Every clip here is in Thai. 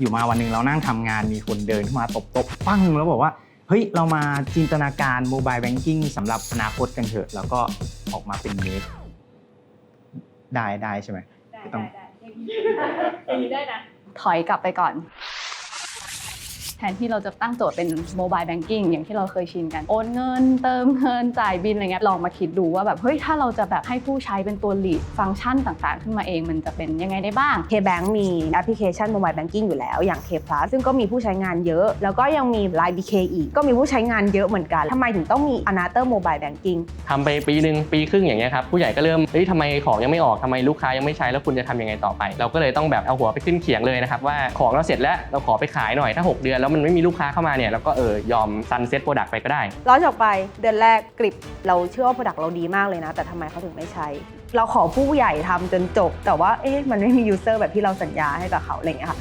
อยู่มาวันหนึ่งเรานั่งทำงานมีคนเดินเข้ามาตบตบๆปั้งแล้วบอกว่าเฮ้ยเรามาจินตนาการโมบายแบงกิ้งสำหรับอนาคตกันเถอะ แล้วก็ออกมาเป็นเมสได้ได้ใช่ไหมได้ต้ได้องได้อย่างนี้ได้นะถอยกลับไปก่อน แทนที่เราจะตั้งโจทย์เป็นโมบายแบงกิ้งอย่างที่เราเคยชินกัน โอนเงิน เติมเงิน จ่ายบินอะไรเงี้ยลองมาคิดดูว่าแบบเฮ้ยถ้าเราจะแบบให้ผู้ใช้เป็นตัว lead ฟังก์ชันต่างๆ ขึ้นมาเองมันจะเป็นยังไงได้บ้าง KBank มีแอปพลิเคชัน Mobile Banking อยู่แล้วอย่าง K Plus ซึ่งก็มีผู้ใช้งานเยอะ แล้วก็ยังมี Line BK อีก ก็มีผู้ใช้งานเยอะเหมือนกันทำไมถึงต้องมี Another Mobile Banking ทำไปปีหนึ่งปีครึ่งอย่างเงี้ยครับผู้ใหญ่ก็เริ่มเฮ้ยทำไมของยังไม่ออกทำไมลูกค้ายังไม่ใช้แล้วคุณจะทำยังไงต่อไป เราก็เลยต้องแบบเอาหัวไปขึ้นเขียงเลยนะครับว่าของเราเสร็จแล้วเราขอไปขายหน่อยถ้า 6 เดือนแล้วมันไม่มีลูกค้าเข้ามาเนี่ยเราก็เออยอมซันเซ็ตโปรดักต์ไปก็ได้ ร้อนจบไปเดือนแรกกริบเราเชื่อว่าโปรดักต์เราดีมากเลยนะ แต่ทำไมเขาถึงไม่ใช้ เราขอผู้ใหญ่ทำจนจบ แต่ว่าเอ๊ะมันไม่มียูเซอร์แบบที่เราสัญญาให้กับเขาอะไรอย่างเงี้ยค่ะ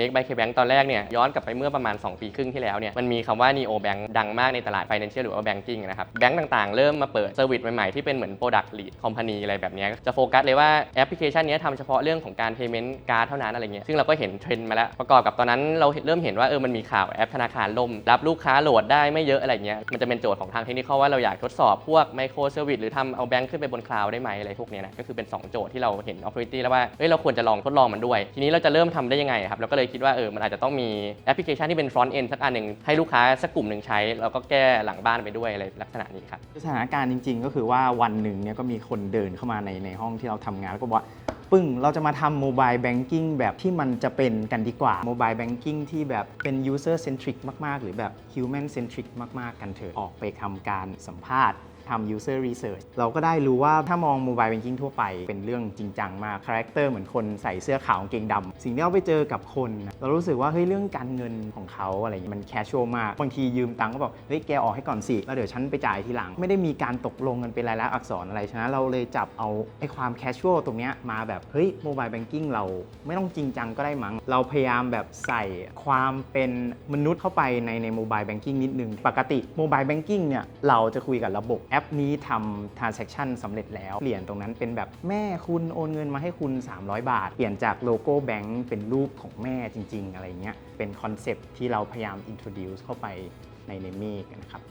Make by KBank ตอนแรกเนี่ยย้อนกลับไปเมื่อประมาณ 2 ปีครึ่งที่แล้วเนี่ยมันมีคำว่า Neo Bank ดังมากในตลาด Financial หรือว่า Banking นะครับแบงก์ต่างๆ เริ่มมาเปิดเซอร์วิสใหม่ๆ ที่เป็นเหมือน Product Lead Company อะไรแบบนี้จะโฟกัสเลยว่าแอปพลิเคชันนี้ทำเฉพาะเรื่องของการ Payment Card เท่านั้นอะไรเงี้ยซึ่งเราก็เห็นเทรนด์มาแล้วประกอบกับตอนนั้นเราเริ่มเห็นว่าเออมันมีข่าวแอปธนาคารล่มรับลูกค้าโหลดได้ไม่เยอะอะไรเงี้ยมันจะเป็นโจทย์ของทางเทคนิคว่าเราอยากทดสอบพวก Micro Service หรือทำเอาแบงก์ขึ้นไปบนคลาวด์ได้ไหมอะไรพวกเนี้ยนะก็คือเป็นสองโจทย์ที่เราเห็น opportunity แล้วว่าเฮ้ยเราควรจะลองทดลองมันด้วย ทีนี้เราจะเริ่มทำได้ยังไงครับเราก็เลยคิดว่าเออมันอาจจะต้องมีแอปพลิเคชันที่เป็น front end สักอันหนึ่งให้ลูกค้าสักกลุ่มหนึ่งใช้ แล้วก็แก้หลังบ้านไปด้วยอะไรลักษณะนี้ครับสถานการณ์จริง ๆ ก็คือว่าวันหนึ่งเนี่ยก็มีคนเดินเข้ามาในในห้องที่เราทำงานแล้วก็บอกว่าปึ้ง เราจะมาทำโมบายแบงกิ้งแบบที่มันจะเป็นกันดีกว่าโมบายแบงกิ้งที่แบบเป็น user centric มาก ๆ หรือแบบ human centric มาก ๆ กันเถอะออกไปทำการสัมภาษณ์ ทำ user research เราก็ได้รู้ว่าถ้ามอง mobile banking ทั่วไปเป็นเรื่องจริงจังมาก คาแรคเตอร์เหมือนคนใส่เสื้อขาวกางเกงดำ สิ่งที่เราไปเจอกับคน เรารู้สึกว่าเฮ้ยเรื่องการเงินของเขาอะไรอย่างเงี้ยมันแคชชวลมาก บางทียืมตังค์ก็บอกเฮ้ยแกออกให้ก่อนสิ แล้วเดี๋ยวฉันไปจ่ายทีหลัง ไม่ได้มีการตกลงกันเป็นรายลักษณ์อักษรอะไร ฉะนั้นเราเลยจับเอาไอ้ความแคชชวลตรงเนี้ยมาแบบเฮ้ย mobile banking เราไม่ต้องจริงจังก็ได้มั้ง เราพยายามแบบใส่ความเป็นมนุษย์เข้าไปในใน mobile banking นิดนึง ปกติ mobile banking เนี่ยเราจะคุยกับระบบแอปนี้ทำ transaction สำเร็จแล้วเปลี่ยนตรงนั้นเป็นแบบแม่คุณโอนเงินมาให้คุณ 300 บาท เปลี่ยนจากโลโก้แบงก์เป็นรูปของแม่จริง ๆ อะไรเงี้ยเป็นคอนเซปที่เราพยายาม introduce เข้าไปในเนมีกนะครับ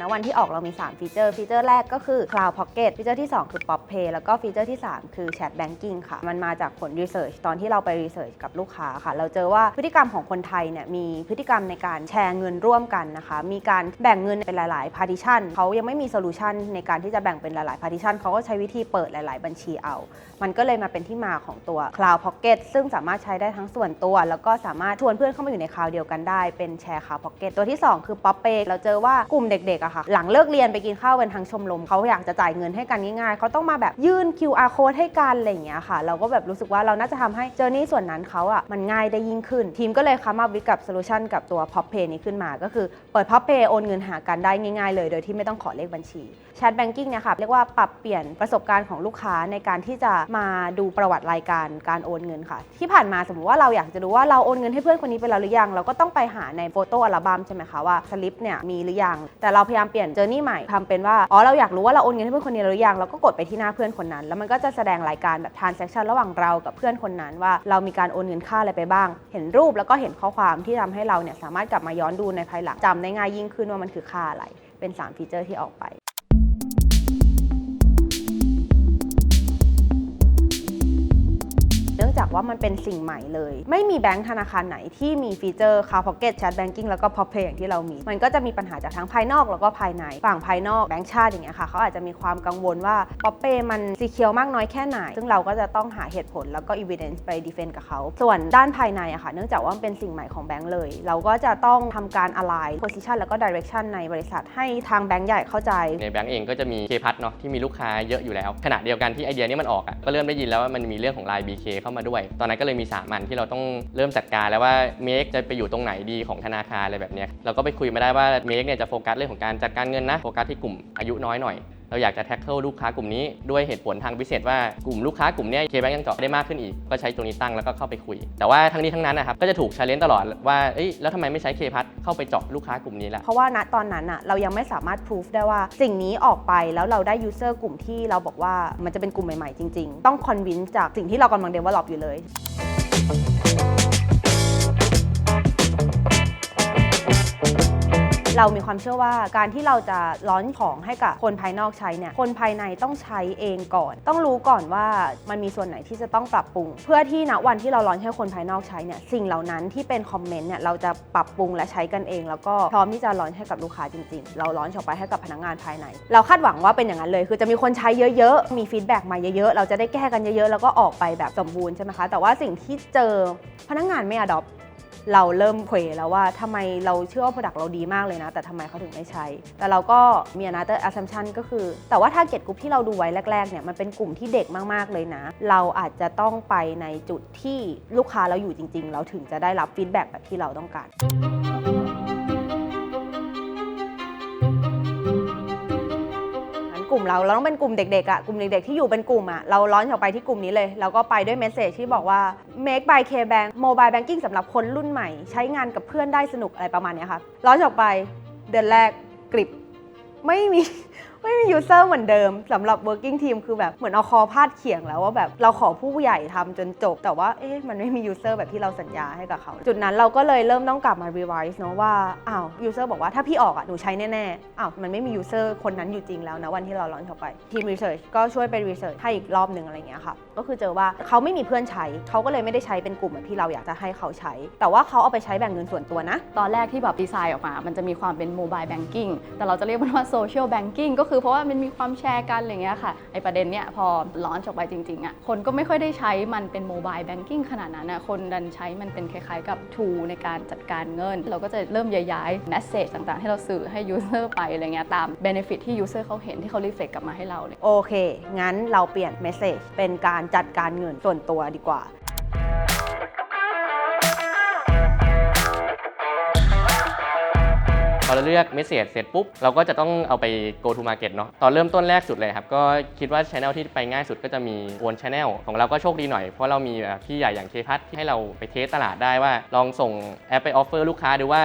ค่ะณวันที่ออกเรามี 3 ฟีเจอร์ฟีเจอร์แรกก็คือ Cloud Pocket ฟีเจอร์ที่ 2 คือ Pop Pay แล้วก็ฟีเจอร์ที่ 3 คือ Chat Banking ค่ะ มันมาจากผล Research ตอนที่เราไป Research กับลูกค้าค่ะ เราเจอว่าพฤติกรรมของคนไทยเนี่ยมีพฤติกรรมในการแชร์เงินร่วมกันนะคะ มีการแบ่งเงินเป็นหลาย ๆ partition เขายังไม่มีโซลูชันในการที่จะแบ่งเป็นหลาย ๆ partition เขาก็ใช้วิธีเปิดหลาย ๆ บัญชีเอา มันก็เลยมาเป็นที่มาของตัว Cloud Pocket ซึ่งสามารถใช้ได้ทั้งส่วนตัว แล้วก็สามารถชวนเพื่อนเข้ามาอยู่ในคลาวเดียวกันได้เป็นแชร์ Cloud Pocket ตัวที่ 2 คือ Pop Pay เราเจอว่ากลุ่มเด็กๆอะค่ะ หลังเลิกเรียนไปกินข้าวกันทางชมรมเขาอยากจะจ่ายเงินให้กันง่ายๆเขาต้องมาแบบยื่น QR code ให้กันอะไรอย่างเงี้ยค่ะ เราก็แบบรู้สึกว่าเราน่าจะทำให้เจอร์นี่ส่วนนั้นเขาอะมันง่ายได้ยิ่งขึ้น ทีมก็เลยคัมมาวิกับโซลูชันกับตัว Pop Pay นี้ขึ้นมา ก็คือเปิด Pop Pay โอนเงินหากันได้ง่ายๆเลย โดยที่ไม่ต้องขอเลขบัญชีแชทแบงกิ้งเนี่ยค่ะเรียกว่าปรับเปลี่ยนประสบการณ์ของลูกค้าในการที่จะมาดูประวัติรายการการโอนเงินค่ะ ที่ผ่านมาสมมติว่าเราอยากจะดูว่าเราโอนเงินให้เพื่อนคนนี้ไปแล้วหรือยัง เราก็ต้องไปหาในโฟโต้อัลบั้มใช่ไหมคะว่าสลิปเนี่ยมีหรือยังแต่เราพยายามเปลี่ยนเจอร์นี่ใหม่ทำเป็นว่าอ๋อเราอยากรู้ว่าเราโอนเงินให้เพื่อนคนนี้หรือยังเราก็กดไปที่หน้าเพื่อนคนนั้น แล้วมันก็จะแสดงรายการแบบ transaction ระหว่างเรากับเพื่อนคนนั้นว่าเรามีการโอนเงินค่าอะไรไปบ้าง เห็นรูปแล้วก็เห็นข้อความที่ทำให้เราเนี่ยสามารถกลับมาย้อนดูในภายหลังจำได้ง่ายยิ่งขึ้นว่ามันคือค่าอะไร เป็นสามฟีเจอร์ที่ออกไป ว่ามันเป็นสิ่งใหม่เลย ไม่มีแบงก์ธนาคารไหนที่มีฟีเจอร์ Cloud Pocket Chat Banking แล้วก็ Pop Pay อย่างที่เรามี มันก็จะมีปัญหาจากทั้งภายนอกแล้วก็ภายใน ฝั่งภายนอกแบงก์ชาติอย่างเงี้ยค่ะเขาอาจจะมีความกังวลว่า Pop Pay มันซีเคียวมากน้อยแค่ไหน ซึ่งเราก็จะต้องหาเหตุผลแล้วก็ evidence ไป defend กับเขา ส่วนด้านภายในอะค่ะเนื่องจากว่าเป็นสิ่งใหม่ของแบงก์เลย เราก็จะต้องทำการ align position แล้วก็ direction ในบริษัทให้ทางแบงก์ใหญ่เข้าใจ ในแบงก์เองก็จะมี K พัทเนาะที่มีลูกค้าเยอะอยู่แล้วขณะเดียวกันที่ไอเดียนี้มันออกอะก็เริ่มได้ยินแล้วว่ามันมีเรื่องของ Line BK เข้ามาด้วยตอนนั้นก็เลยมีสามอันที่เราต้องเริ่มจัดการแล้วว่าเมกจะไปอยู่ตรงไหนดีของธนาคารอะไรแบบนี้เราก็ไปคุยมาได้ว่าเมกเนี่ยจะโฟกัสเรื่องของการจัดการเงินนะโฟกัสที่กลุ่มอายุน้อยหน่อย เราอยากจะแท็กเกิลลูกค้ากลุ่มนี้ด้วยเหตุผลทางพิเศษว่ากลุ่มลูกค้ากลุ่มนี้เคแบงยังเจาะได้มากขึ้นอีก ก็ใช้ตรงนี้ตั้งแล้วก็เข้าไปคุย แต่ว่าทั้งนี้ทั้งนั้นนะครับก็จะถูกชาเลนจ์ตลอดว่าเอ้ยแล้วทำไมไม่ใช้เคพัทเข้าไปเจาะลูกค้ากลุ่มนี้ล่ะเพราะว่าณตอนนั้นอะเรายังไม่สามารถพิสูจได้ว่าสิ่งนี้ออกไปแล้วเราได้ยูเซอร์กลุ่มที่เราบอกว่ามันจะเป็นกลุ่มใหม่ๆจริง ๆ ต้องคอนวินจากสิ่งที่เรากำลังเดเวลลอปอยู่เลย เรามีความเชื่อว่าการที่เราจะร้อนของให้กับคนภายนอกใช้เนี่ยคนภายในต้องใช้เองก่อน ต้องรู้ก่อนว่ามันมีส่วนไหนที่จะต้องปรับปรุง เพื่อที่ณวันที่เราร้อนให้คนภายนอกใช้เนี่ยสิ่งเหล่านั้นที่เป็นคอมเมนต์เนี่ยเราจะปรับปรุงและใช้กันเอง แล้วก็พร้อมที่จะร้อนให้กับลูกค้าจริง ๆ เราร้อนออกไปให้กับพนักงานภายใน เราคาดหวังว่าเป็นอย่างนั้นเลย คือจะมีคนใช้เยอะๆมีฟีดแบ็กมาเยอะๆเราจะได้แก้กันเยอะๆแล้วก็ออกไปแบบสมบูรณ์ใช่ไหมคะแต่ว่าสิ่งที่เจอพนักงานไม่ adopt เราเริ่มเควแล้วว่าทำไมเราเชื่อว่า product เราดีมากเลยนะ แต่ทำไมเขาถึงไม่ใช้ แต่เราก็มี another assumption ก็คือ แต่ว่า target group ที่เราดูไว้แรกๆเนี่ยมันเป็นกลุ่มที่เด็กมากๆเลยนะ เราอาจจะต้องไปในจุดที่ลูกค้าเราอยู่จริง ๆ เราถึงจะได้รับฟีดแบ็กแบบที่เราต้องการ เราเราต้องเป็นกลุ่มเด็กๆอะกลุ่มเด็กๆที่อยู่เป็นกลุ่มอะเราล้อนออกไปที่กลุ่มนี้เลยแล้วก็ไปด้วยเมสเซจที่บอกว่า make by K Bank mobile banking สำหรับคนรุ่นใหม่ ใช้งานกับเพื่อนได้สนุกอะไรประมาณนี้ค่ะล้อนออกไปเดือนแรกกริบไม่มี ไม่มียูเซอร์เหมือนเดิมสำหรับ working team คือแบบเหมือนเอาคอพาดเขียงแล้วว่าแบบเราขอผู้ใหญ่ทำจนจบ แต่ว่าเอ๊ะมันไม่มียูเซอร์แบบที่เราสัญญาให้กับเขา จุดนั้นเราก็เลยเริ่มต้องกลับมา revise เนอะว่าอ้าวยูเซอร์บอกว่าถ้าพี่ออกอะหนูใช้แน่ๆอ้าวมันไม่มียูเซอร์คนนั้นอยู่จริงแล้วนะวันที่เราลอนเข้าไปทีม research ก็ช่วยไป research ให้อีกรอบหนึ่งอะไรเงี้ยค่ะก็คือเจอว่าเขาไม่มีเพื่อนใช้เขาก็เลยไม่ได้ใช้เป็นกลุ่มแบบที่เราอยากจะให้เขาใช้ แต่ว่าเขาเอาไปใช้แบ่งเงินส่วนตัวนะ ตอนแรกที่แบบดีไซน์ออกมา มันจะมีความเป็นโมบายแบงกิ้งแต่เราจะเรียกมันว่าโซเชียลแบงกิ้งก็คือเพราะว่ามันมีความแชร์กันอะไรเงี้ยค่ะไอประเด็นเนี้ยพอร้อนออกไปจริงๆอะคนก็ไม่ค่อยได้ใช้มันเป็นโมบายแบงกิ้งขนาดนั้นนะคนดันใช้มันเป็นคล้ายๆกับ tool ในการจัดการเงิน เราก็จะเริ่มย้ายๆ message ต่างๆ ให้เราสื่อให้ user ไปอะไรเงี้ยตาม benefit ที่ user เขาเห็นที่เขา reflect กลับมาให้เราเลยโอเค งั้นเราเปลี่ยนเมสเซจเป็นการจัดการเงินส่วนตัวดีกว่า อเราเลือกเมสเซจเสร็จปุ๊บ เราก็จะต้องเอาไป go to market เนาะตอนเริ่มต้นแรกสุดเลยครับ ก็คิดว่าช anel ที่ไปง่ายสุดก็จะมีวนช anel ของเราก็โชคดีหน่อย เพราะเรามีแบบพี่ใหญ่อย่างเคพัทที่ให้เราไปเทสตลาดได้ว่า ลองส่งแอปไปออฟเฟอร์ลูกค้าดูว่า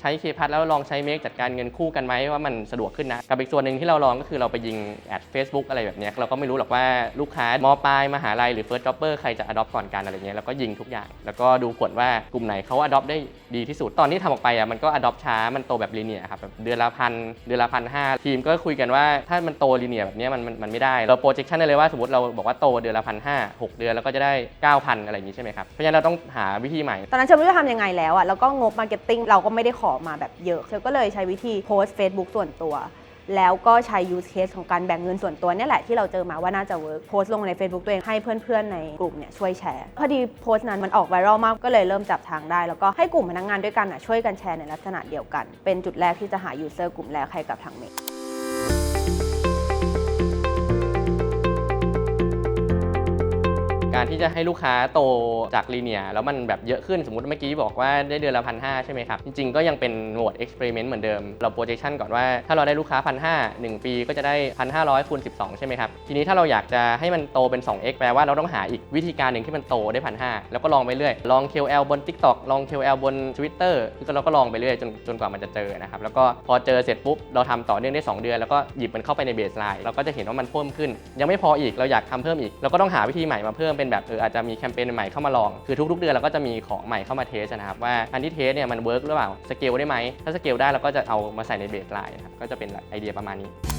ใช้เคพัทแล้วลองใช้เมกจัดการเงินคู่กันไหมว่ามันสะดวกขึ้นนะกับอีกส่วนหนึ่งที่เราลองก็คือเราไปยิงแอด Facebook อะไรแบบนี้เราก็ไม่รู้หรอกว่าลูกค้ามปลายมหาลัยหรือ first jobber ใครจะ adopt ก่อนกันอะไรเงี้ยแล้วก็ยิงทุกอย่าง แล้วก็ดูผลว่ากลุ่มไหนเขา adopt ได้ดีที่สุดตอนที่ทำออกไปอะมันก็ adopt ช้ามันโตแบบ linear ครับแบบเดือนละพันเดือนละพันห้าทีมก็คุยกันว่าถ้ามันโตลีเนียแบบนี้มันมันไม่ได้ เราโปรเจคชันได้เลยว่าสมมติเราบอกว่าโตเดือนละพันห้าหกเดือนแล้วก็จะได้เก้าพันอะไรอย่างนี้ใช่ไหมครับเพราะฉะนั้นเราต้องหาวิธีใหม่ ตอนนั้นเชลไม่รู้จะทำยังไงแล้วอะแล้วก็งบมาร์เก็ตติ้งเราก็ไม่ได้ขอมาแบบเยอะเชลก็เลยใช้วิธีโพสต์ Facebook ส่วนตัว แล้วก็ใช้ use case ของการแบ่งเงินส่วนตัวเนี่ยแหละที่เราเจอมาว่าน่าจะเวิร์กโพสต์ลงใน Facebook ตัวเองให้เพื่อนๆในกลุ่มเนี่ยช่วยแชร์ พอดีโพสต์นั้นมันออกไวรัลมากก็เลยเริ่มจับทางได้ แล้วก็ให้กลุ่มพนักงานด้วยกันอะช่วยกันแชร์ในลักษณะเดียวกัน เป็นจุดแรกที่จะหา user กลุ่มแรกให้กับทางเมก ที่จะให้ลูกค้าโตจากลีเนียแล้วมันแบบเยอะขึ้นสมมติเมื่อกี้บอกว่าได้เดือนละพันหใช่ไหมครับ จริงๆ ก็ยังเป็นโหมด experiment เมนต์เหมือนเดิม เรา projection ก่อนว่าถ้าเราได้ลูกค้าพันห้าหนึ่งปีก็จะได้พันห้าร้อยคูณ12ใช่ไหมครับ ทีนี้ถ้าเราอยากจะให้มันโตเป็น 2x แปลว่าเราต้องหาอีกวิธีการหนึ่งที่มันโตได้พันห้าแล้วก็ลองไปเรื่อย ลอง KOL บน TikTok ลอง KOL บน Twitter คือเราก็ลองไปเรื่อยจนจนกว่ามันจะเจอนะครับแล้วก็พอเจอเสร็จปุ๊บเราทำต่อเนื่องได้สองเดือน แล้วก็หยิบมันเข้าไปในเบสไลน์เราก็จะเห็นว่ามันเพิ่มขึ้น ยังไม่พออีกเราอยากทำเพิ่มอีกเราก็ต้องหาวิธีใหม่มาเพิ่มเป็นแบบเอออาจจะมีแคมเปญใหม่เข้ามาลอง คือทุกๆ เดือนเราก็จะมีของใหม่เข้ามาเทสนะครับว่าอันที่เทสเนี่ยมันเวิร์กหรือเปล่าสเกลได้ไหมถ้าสเกลได้เราก็จะเอามาใส่ในเบสไลน์นะครับก็จะเป็นไอเดียประมาณนี้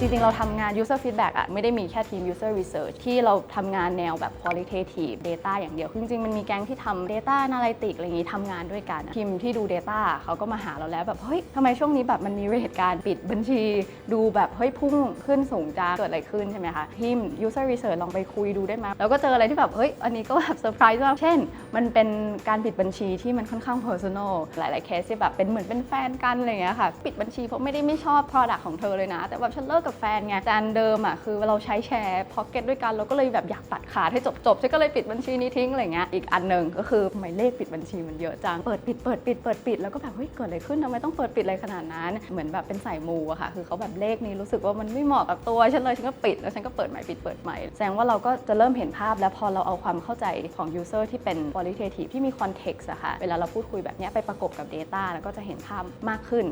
จริงๆ เราทำงาน user feedback อะไม่ได้มีแค่ทีม user research ที่เราทำงานแนวแบบ qualitative data อย่างเดียวคือจริงๆ มันมีแก๊งที่ทำ data analytic อะไรอย่างนี้ทำงานด้วยกันทีมที่ดู data เขาก็มาหาเราแล้วแบบเฮ้ยทำไมช่วงนี้แบบมันมีเหตุการณ์ปิดบัญชี ดูแบบเฮ้ยพุ่งขึ้นสูงจังเกิดอะไรขึ้นใช่ไหมคะทีม user research ลองไปคุยดูได้ไหมแล้วก็เจออะไรที่แบบเฮ้ยอันนี้ก็แบบเซอร์ไพรส์มากเช่น มันเป็นการปิดบัญชีที่มันค่อนข้าง personal หลายๆเคสที่แบบเป็นเหมือนเป็นแฟนกันอะไรอย่างเงี้ยค่ะปิดบัญชีเพราะไม่ได้ไม่ชอบ product ของเธอเลยนะ แต่แบบฉันเลิกกับแฟนไงแต่อันเดิมอะคือเราใช้แชร์พ็อกเก็ตด้วยกันเราก็เลยแบบอยากตัดขาดให้จบๆฉันก็เลยปิดบัญชีนี้ทิ้งอะไรเงี้ยอีกอันหนึ่งก็คือหมายเลขปิดบัญชีมันเยอะจังเปิดปิดเปิดปิดเปิดปิดแล้วก็แบบเฮ้ยเกิดอะไรขึ้นทำไมต้องเปิดปิดอะไรขนาดนั้น เหมือนแบบเป็นสายมูอะค่ะ คือเขาแบบเลขนี้รู้สึกว่ามันไม่เหมาะกับตัวฉันเลยฉันก็ปิดแล้วฉันก็เปิดใหม่ปิดเปิดใหม่แสดงว่าเราก็จะเริ่มเห็นภาพแล้วพอเราเอาความเข้าใจของ user ที่เป็น qualitative ที่มี context อะค่ะเวลาเราพูดคุยแบบนี้ไปประกบกับ data แล้วก็จะเห็นภาพมากขึ้น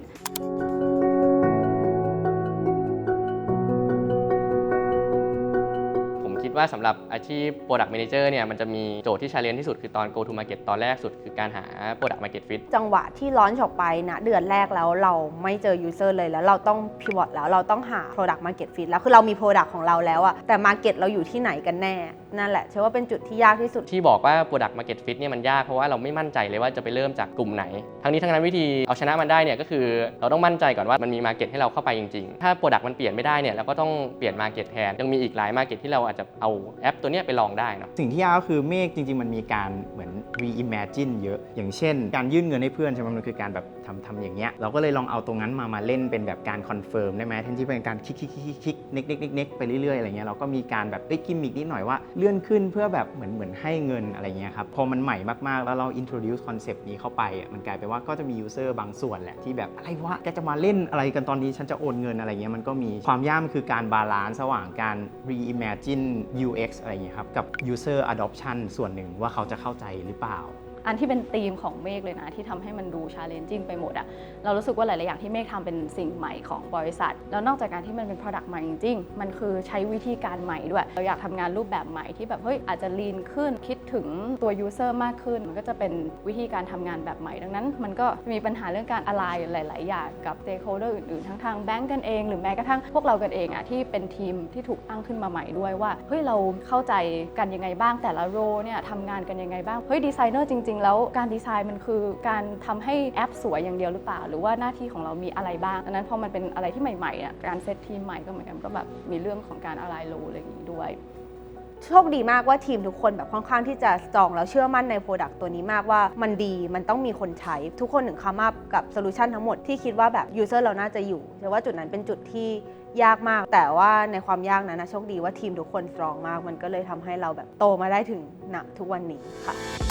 ว่าสำหรับอาชีพ Product Manager เนี่ยมันจะมีโจทย์ที่ชาเลนจ์ที่สุดคือตอน go to market ตอนแรกสุดคือการหา Product Market Fit จังหวะที่ลอนออกไปนะเดือนแรกแล้วเราไม่เจอ user เลยแล้วเราต้อง pivot แล้วเราต้องหา product market fit แล้วคือเรามี product ของเราแล้วอะแต่ market เราอยู่ที่ไหนกันแน่ นั่นแหละเชื่อว่าเป็นจุดที่ยากที่สุด ที่บอกว่า Product Market Fit เนี่ยมันยากเพราะว่าเราไม่มั่นใจเลยว่าจะไปเริ่มจากกลุ่มไหน ทั้งนี้ทั้งนั้นวิธีเอาชนะมันได้เนี่ยก็คือเราต้องมั่นใจก่อนว่ามันมี Market ให้เราเข้าไปจริงๆ ถ้า Product มันเปลี่ยนไม่ได้เนี่ยเราก็ต้องเปลี่ยน Market แทน ยังมีอีกหลาย Market ที่เราอาจจะเอาแอปตัวเนี้ยไปลองได้เนาะ สิ่งที่ยากก็คือเมฆจริง ๆ มันมีการเหมือน reimagine เยอะ อย่างเช่น การยื่นเงินให้เพื่อนใช่ไหมมันคือการแบบทำทำอย่างเงี้ย เราก็เลยลองเอาตรงนั้นมามาเล่นเป็นแบบการคอนเฟิร์มได้ไหมแทนที่เป็นการคลิกคลิกคลิกคลิกเน็กเน็กเน็กเน็กไปเรื่อยๆอะไรเงี้ยเราก็มีการแบบได้กิมมิกนิดหน่อยว่าเลื่อนขึ้นเพื่อแบบเหมือนเหมือนให้เงินอะไรเงี้ยครับพอมันใหม่มากๆ แล้วเรา introduce concept นี้เข้าไปมันกลายเป็นว่าก็จะมี user บางส่วนแหละที่แบบอะไรวะแกจะมาเล่นอะไรกันตอนนี้ฉันจะโอนเงินอะไรเงี้ยมันก็มีความยากมันคือการบาลานซ์ระหว่างการ reimagine UX อะไรเงี้ยครับกับ user adoption ส่วนหนึ่งว่าเขาจะเข้าใจหรือเปล่า อันที่เป็นธีมของเมฆเลยนะ ที่ทำให้มันดูชาเลนจิ่งไปหมดอะเรารู้สึกว่าหลาย ๆ อย่างที่เมฆทำเป็นสิ่งใหม่ของบริษัท แล้วนอกจากการที่มันเป็น Product ใหม่จริงๆมันคือใช้วิธีการใหม่ด้วย เราอยากทำงานรูปแบบใหม่ที่แบบเฮ้ยอาจจะลีนขึ้นคิดถึงตัว user มากขึ้น มันก็จะเป็นวิธีการทำงานแบบใหม่ ดังนั้น มันก็มีปัญหาเรื่องการอะไรหลาย ๆ อย่างกับ stakeholder อื่น ๆ ทั้งทางแบงก์กันเอง หรือแม้กระทั่งพวกเรากันเองอะที่เป็นทีมที่ถูกตั้งขึ้นมาใหม่ด้วยว่าเฮ้ยเราเข้าใจกันยังไงบ้างแต่ละโรเนี่ยทำงานกันยังไงบ้างเฮ้ยดีไซเนอร์จริงๆ แล้วการดีไซน์มันคือการทำให้แอปสวยอย่างเดียวหรือเปล่า หรือว่าหน้าที่ของเรามีอะไรบ้างดังนั้นพอมันเป็นอะไรที่ใหม่ๆอะการเซตทีมใหม่ก็เหมือนกันก็แบบมีเรื่องของการอะไรโลอะไรอย่างนี้ด้วยโชคดีมากว่าทีมทุกคนแบบค่อนข้างที่จะสตรองแล้วเชื่อมั่นในโปรดักต์ตัวนี้มากว่ามันดีมันต้องมีคนใช้ ทุกคนถึงคามากับโซลูชันทั้งหมดที่คิดว่าแบบยูเซอร์เราน่าจะอยู่แต่ว่าจุดนั้นเป็นจุดที่ยากมาก แต่ว่าในความยากนั้นนะโชคดีว่าทีมทุกคนสตรองมาก มันก็เลยทำให้เราแบบโตมาได้ถึงณทุกวันนี้ค่ะ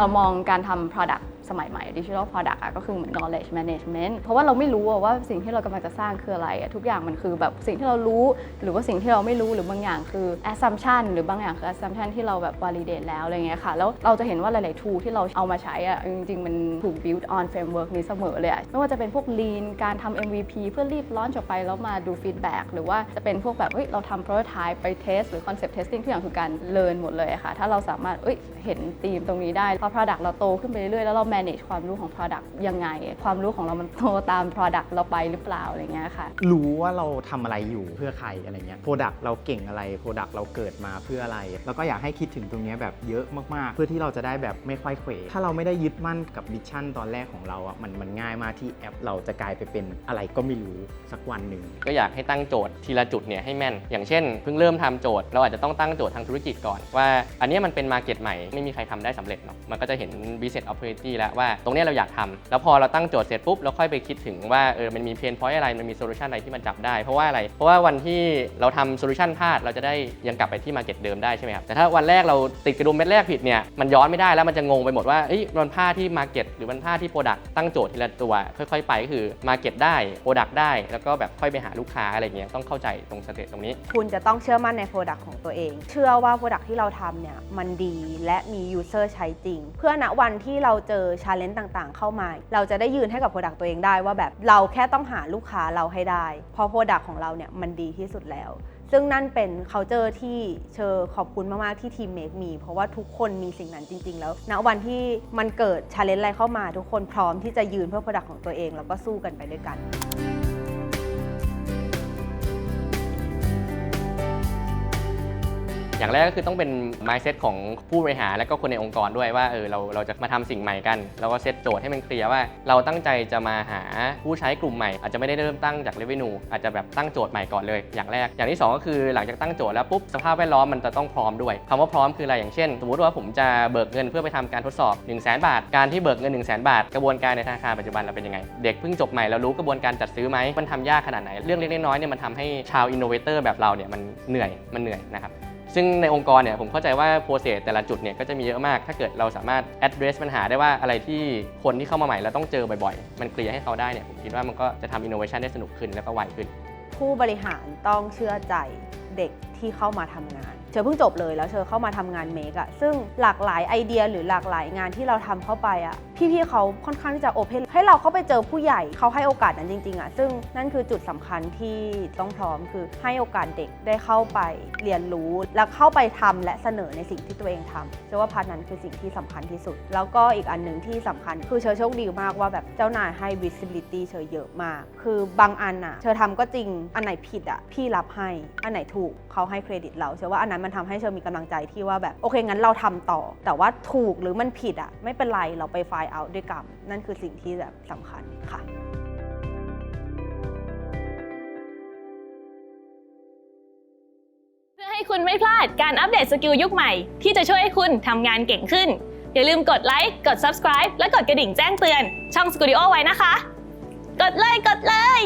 เรามองการทำ product สมัยใหม่ digital product ก็คือเหมือน knowledge management เพราะว่าเราไม่รู้ว่าสิ่งที่เรากำลังจะสร้างคืออะไร ทุกอย่างมันคือแบบสิ่งที่เรารู้ หรือว่าสิ่งที่เราไม่รู้หรือบางอย่างคือ assumption หรือบางอย่างคือ assumption ที่เราแบบ validate แล้วอะไรเงี้ยค่ะ แล้วเราจะเห็นว่าหลาย ๆ tool ที่เราเอามาใช้อะจริง ๆ มันถูก build on framework นี้เสมอเลยไม่ว่าจะเป็นพวก lean การทำ MVP เพื่อรีบ launch ออกไปแล้วมาดู feedback หรือว่าจะเป็นพวกแบบเฮ้ยเราทำ prototype ไป test หรือ concept testing ทุกอย่างคือการ learn หมดเลยค่ะถ้าเราสามารถเอ้ยเห็นธีมตรงนี้ได้พอ product เราโตขึ้นไปเรื่อยๆแล้วเรา manage ความรู้ของ product ยังไง ความรู้ของเรามันโตตาม product เราไปหรือเปล่าอะไรเงี้ยค่ะ รู้ว่าเราทำอะไรอยู่เพื่อใครอะไรเงี้ยโปรดักเราเก่งอะไรโปรดักเราเกิดมาเพื่ออะไร แล้วก็อยากให้คิดถึงตรงเนี้ยแบบเยอะมากๆ เพื่อที่เราจะได้แบบไม่ค่อยเขวถ้าเราไม่ได้ยึดมั่นกับมิชชั่นตอนแรกของเราอะมันมันง่ายมากที่แอป เราจะกลายไปเป็นอะไรก็ไม่รู้สักวันหนึ่ง ก็อยากให้ตั้งโจทย์ทีละจุดเนี่ยให้แม่น อย่างเช่นเพิ่งเริ่มทำโจทย์เราอาจจะต้องตั้งโจทย์ทางธุรกิจก่อน ว่าอันเนี้ยมันเป็นมาเก็ตใหม่ไม่มีใครทำได้สำเร็จเนาะมันก็จะเห็น business opportunity แล้วว่า ตรงนี้เราอยากทำแล้วพอเราตั้งโจทย์เสร็จปุ๊บเราค่อยไปคิดถึงว่าเออมันมีเพนพอยต์อะไรมันมีโซลูชันอะไรที่มันจับได้ เพราะว่าอะไร เพราะว่าวันที่เราทำโซลูชันพลาดเราจะได้ยังกลับไปที่มาเก็ตเดิมได้ใช่ไหมครับแต่ถ้าวันแรกเราติดกระดุมเม็ดแรกผิดเนี่ยมันย้อนไม่ได้แล้วมันจะงงไปหมดว่าเอ้ยมันพลาดที่มาเก็ตหรือมันพลาดที่โปรดักต์ตั้งโจทย์ทีละตัว ค่อยๆ ไปก็คือมาเก็ตได้โปรดักต์ได้ แล้วก็แบบค่อยไปหาลูกค้าอะไรเงี้ยต้องเข้าใจตรงสเตจตรงนี้ คุณจะต้องเชื่อมั่นใน Product ของตัวเอง เชื่อว่า Product ที่เราทำเนี่ยมันดีและมี User ใช้จริง เพื่อณวันที่เราเจออชาเลนจ์ต่างๆ เข้ามา เราจะได้ยืนให้กับโปรดักต์ตัวเองได้ว่าแบบเราแค่ต้องหาลูกค้าเราให้ได้ เพราะโปรดักต์ของเราเนี่ยมันดีที่สุดแล้ว ซึ่งนั่นเป็น culture ที่เชอขอบคุณมาก ๆ ที่ทีมเมคมี เพราะว่าทุกคนมีสิ่งนั้นจริง ๆ แล้วณวันที่มันเกิดชาเลนจ์อะไรเข้ามา ทุกคนพร้อมที่จะยืนเพื่อโปรดักต์ของตัวเอง แล้วก็สู้กันไปด้วยกัน อย่างแรกก็คือต้องเป็น mindset ของผู้บริหารและก็คนในองค์กรด้วยว่าเออเราเราจะมาทำสิ่งใหม่กัน แล้วก็เซตโจทย์ให้มันเคลียร์ว่า เราตั้งใจจะมาหาผู้ใช้กลุ่มใหม่ อาจจะไม่ได้เริ่มตั้งจาก revenue อาจจะแบบตั้งโจทย์ใหม่ก่อนเลย อย่างแรก อย่างที่สองก็คือหลังจากตั้งโจทย์แล้วปุ๊บสภาพแวดล้อมมันจะต้องพร้อมด้วยคำว่าพร้อมคืออะไรอย่างเช่น สมมติว่าผมจะเบิกเงินเพื่อไปทำการทดสอบ 1 0 0 0 0แบาท การที่เบิกเงิน 1 0 0 0 0แบาท กระบวนการในธนาคารปัจจุบันเราเป็นยังไง เด็กเพิ่งจบใหม่เรารู้กระบวนการจัดซื้อไหมมันทำยากขนาดไหน เรื่องเล็กๆน้อยๆเนี่ยมันทำให้ชาวอินโนเวเตอร์แบบเราเนี่ยมันเหนื่อยมันเหนื่อยนะครับ ซึ่งในองค์กรเนี่ยผมเข้าใจว่าโปรเซสแต่ละจุดเนี่ยก็จะมีเยอะมาก ถ้าเกิดเราสามารถ address ปัญหาได้ว่าอะไรที่คนที่เข้ามาใหม่แล้วต้องเจอบ่อยๆ มันเคลียร์ให้เขาได้เนี่ยผมคิดว่ามันก็จะทำ innovation ได้สนุกขึ้นแล้วก็ไวขึ้น ผู้บริหารต้องเชื่อใจเด็ก ที่เข้ามาทำงาน เชอเพิ่งจบเลยแล้วเชอเข้ามาทำงานเมกอะซึ่งหลากหลายไอเดียหรือหลากหลายงานที่เราทำเข้าไปอะพี่ๆเขาค่อนข้างที่จะโอเพนให้เราเข้าไปเจอผู้ใหญ่เขาให้โอกาสนั้นจริงๆอะซึ่งนั่นคือจุดสำคัญที่ต้องพร้อมคือให้โอกาสเด็กได้เข้าไปเรียนรู้แล้วเข้าไปทำและเสนอในสิ่งที่ตัวเองทำเชื่อว่าพาร์ทนั้นคือสิ่งที่สำคัญที่สุด แล้วก็อีกอันหนึ่งที่สำคัญ คือเชอโชคดีมากว่าแบบเจ้านายให้ visibility เชอเยอะมาก คือบางอันอะเชอทำก็จริงอันไหนผิดอะพี่รับให้อันไหนถูกเขาให้เครดิตเราเชื่อว่าอันนั้นมันทำให้เชอมีกำลังใจที่ว่าแบบโอเคงั้นเราทำต่อ แต่ว่าถูกหรือมันผิดอะไม่เป็นไรเราไปไฟล์เอาด้วยกันนั่นคือสิ่งที่แบบสำคัญค่ะเพื่อให้คุณไม่พลาดการอัปเดตสกิลยุคใหม่ ที่จะช่วยให้คุณทำงานเก่งขึ้น อย่าลืมกดไลค์กด subscribe และกดกระดิ่งแจ้งเตือน ช่อง Studio ไว้นะคะ กดเลย กดเลย